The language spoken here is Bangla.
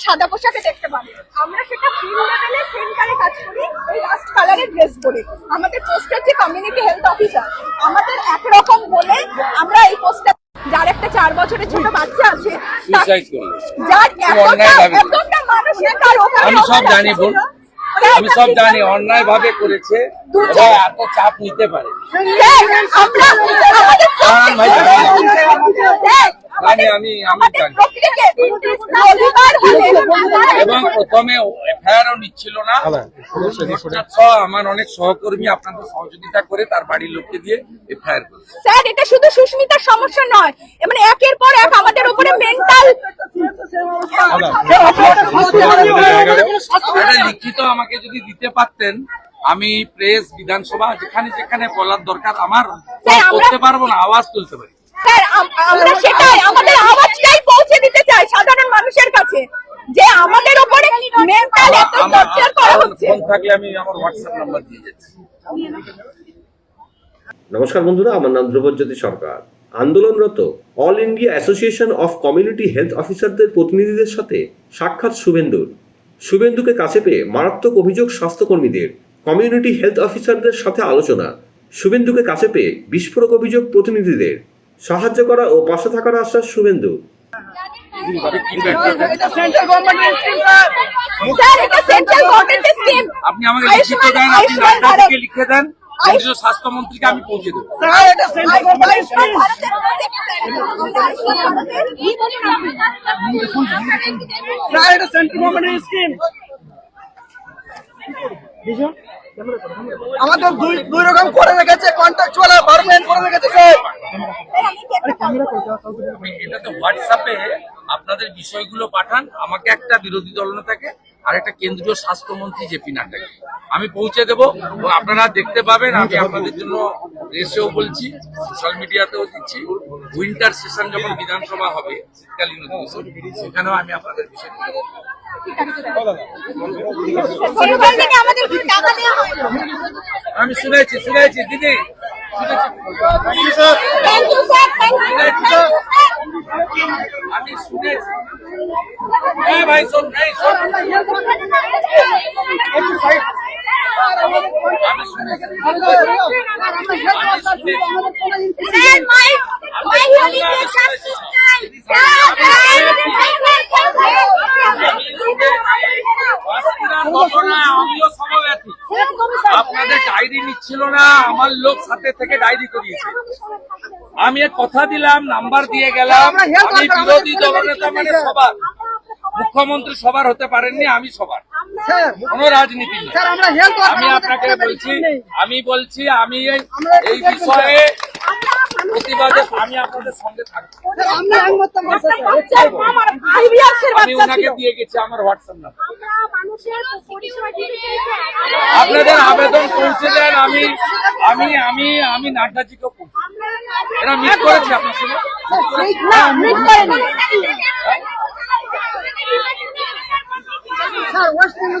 সাদা পোশাকে দেখতে পাবে। আমরা সেটা ফিল্ড লেভেলে সেন্টারে কাজ করি ওই রাস্ট কালারের ড্রেস পরে আমাদের পোস্ট হচ্ছে কমিউনিটি হেলথ অফিসার আমাদের একরকম বলে আমরা এই পোস্টটা যার একটা চার বছরের ছোট বাচ্চা আছে যার এতটা। মানুষের তার আমি সব জানি বোন। ছিল। আমি সব জানি অন্যায় ভাবে করেছে। এত চাপ নিতে পারে। স্যার, আমরা আমাদের স্যার, আমি আমি আমি আমাদের জানি। প্রক্রিয়াকে রবিবার হলে এবং প্রথমে এফআইআরও নিচ্ছিল না। আমার অনেক সহকর্মী আপনাদের সহযোগিতা করে তার বাড়ির লোককে দিয়ে এফআইআর করে স্যার এটা শুধু সুস্মিতার সমস্যা নয় মানে একের পর এক আমাদের উপরে মেন্টাল লিখিত আমাকে যদি দিতে পারতেন আমি প্রেস বিধানসভা যেখানে যেখানে বলার দরকার আমার করতে পারব না আওয়াজ তুলতে পারি। আমরা সেটাই আমাদের আওয়াজটাই পৌঁছে দিতে চাই সাধারণ মানুষের কাছে যে আমাদের উপরে মেন্টাল এত টর্চার করা হচ্ছে। ফোন থাকলে আমি আমার হোয়াটসঅ্যাপ নাম্বার দিয়ে যাচ্ছি। নমস্কার বন্ধুরা আমার নাম ধ্রুবজ্যোতি সরকার। আন্দোলনরত all India association of community health অফিসারদের প্রতিনিধিদের সাথে সাক্ষাৎ শুভেন্দুর। শুভেন্দুকে কাছে পেয়ে মারাত্মক অভিযোগ স্বাস্থ্যকর্মীদের কমিউনিটি হেলথ অফিসারদের সাথে আলোচনা। শুভেন্দুকে কাছে পেয়ে বিস্ফোরক অভিযোগ প্রতিনিধিদের সাহায্য করা ও পাশে থাকার আশ্বাস শুভেন্দু। স্যার এটা সেন্ট্রাল গভর্নমেন্টের স্কিম আপনি আমাকে লিখিত দেন আপনি লিখে দেন কেন্দ্রীয় স্বাস্থ্যমন্ত্রীকে আমি পৌঁছে দেবো। আমাদের দুই দুই রকম করে রেখেছে কন্ট্রাকচুয়াল আর পারমানেন্ট করে রেখেছে স্যার আপনি এটাতে হোয়াটসঅ্যাপে আপনাদের বিষয়গুলো পাঠান আমাকে একটা বিরোধী দলনেতাকে আর একটা কেন্দ্রীয় স্বাস্থ্যমন্ত্রী জেপি নাড্ডাকে আমি পৌঁছে দেবো এবং আপনারা দেখতে পাবেন আমি আপনাদের জন্য রেসেও বলছি সোশ্যাল মিডিয়াতেও দিচ্ছি। উইন্টার সেশন যখন বিধানসভা হবে শীতকালীন অধিবেশন, সেখানেও আমি আপনাদের বিষয় তুলে ধরবো। সেন্ট্রাল থেকে আমাদের কোনো টাকা দেওয়া না আমি শুনেছি শুনেছি দিদি। শুনেছি thank you sir thank you আমি শুনেছি। হ্যাঁ ভাই শোন এই শোন। আমি শুনেছি। স্যার আপনাদের ডায়েরি নিচ্ছিল না আমার লোক সাথে থেকে ডায়েরি করিয়েছে। আমি এক কথা দিলাম নাম্বার দিয়ে গেলাম। আমি বিরোধী দলনেতা মানে সবার। মুখ্যমন্ত্রী সবার হতে পারেননি আমি সবার। কোন রাজনীতি আমি আপনাকে বলছি আমি বলছি আমি এই- এই বিষয়ে আমি আপনাদের সঙ্গে থাকব। আমরা একমত আমার আইবিএসের আমি বাচ্চা ওনাকে দিয়ে গেছি আমার হোয়াটসঅ্যাপ নাম্বার আমরা মানুষের পরিষেবা দিতে আপনাদের আবেদন পৌঁছে দেন আমি আমি আমি আমি নাড্ডাজিকেও পৌঁছে। এরা মিস করেছে আপনার সঙ্গে? না মিট করেনি। Sir West Bengal